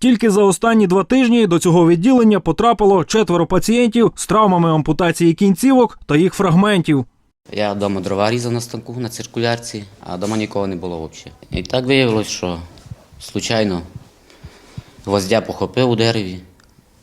Тільки за останні два тижні до цього відділення потрапило четверо пацієнтів з травмами ампутації кінцівок та їх фрагментів. Я вдома дрова різав на станку на циркулярці, а вдома нікого не було взагалі. І так виявилось, що случайно гвоздя похопив у дереві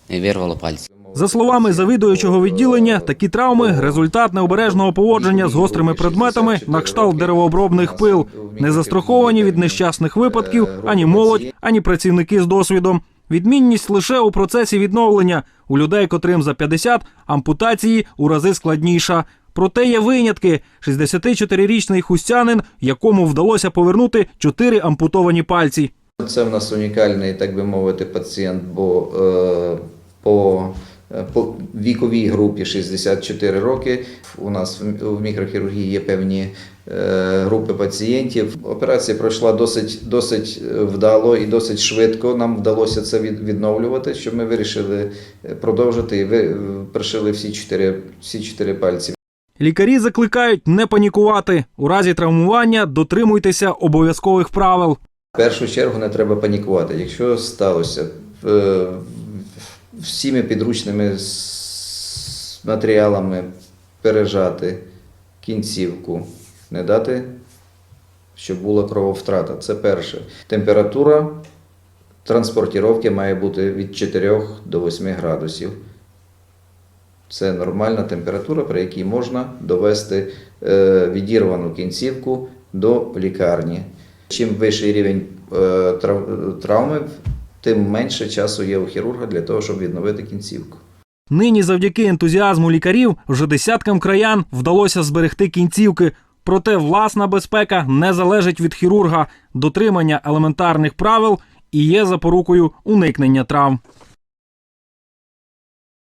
і вирвало пальці. За словами завідуючого відділення, такі травми результат необережного поводження з гострими предметами на кшталт деревообробних пил, не застраховані від нещасних випадків ані молодь, ані працівники з досвідом. Відмінність лише у процесі відновлення у людей, котрим за 50, ампутації у рази складніша. Проте є винятки: 64-річний хустянин, якому вдалося повернути чотири ампутовані пальці. Це в нас унікальний, так би мовити, пацієнт, бо е, по, по віковій групі 64 роки у нас в, в мікрохірургії є певні е, групи пацієнтів. Операція пройшла досить, досить вдало і досить швидко. Нам вдалося це від, відновлювати, що ми вирішили е, продовжити і пришили всі чотири, всі чотири пальці. Лікарі закликають не панікувати. У разі травмування дотримуйтеся обов'язкових правил. В першу чергу не треба панікувати. Якщо сталося е, всіми підручними матеріалами пережати кінцівку, не дати, щоб була крововтрата. Це перше. Температура транспортіровки має бути від 4 до 8 градусів. Це нормальна температура, при якій можна довести е, відірвану кінцівку до лікарні. Чим вищий рівень е, трав- травми, тим менше часу є у хірурга для того, щоб відновити кінцівку. Нині, завдяки ентузіазму лікарів, вже десяткам краян вдалося зберегти кінцівки. Проте власна безпека не залежить від хірурга. Дотримання елементарних правил і є запорукою уникнення травм.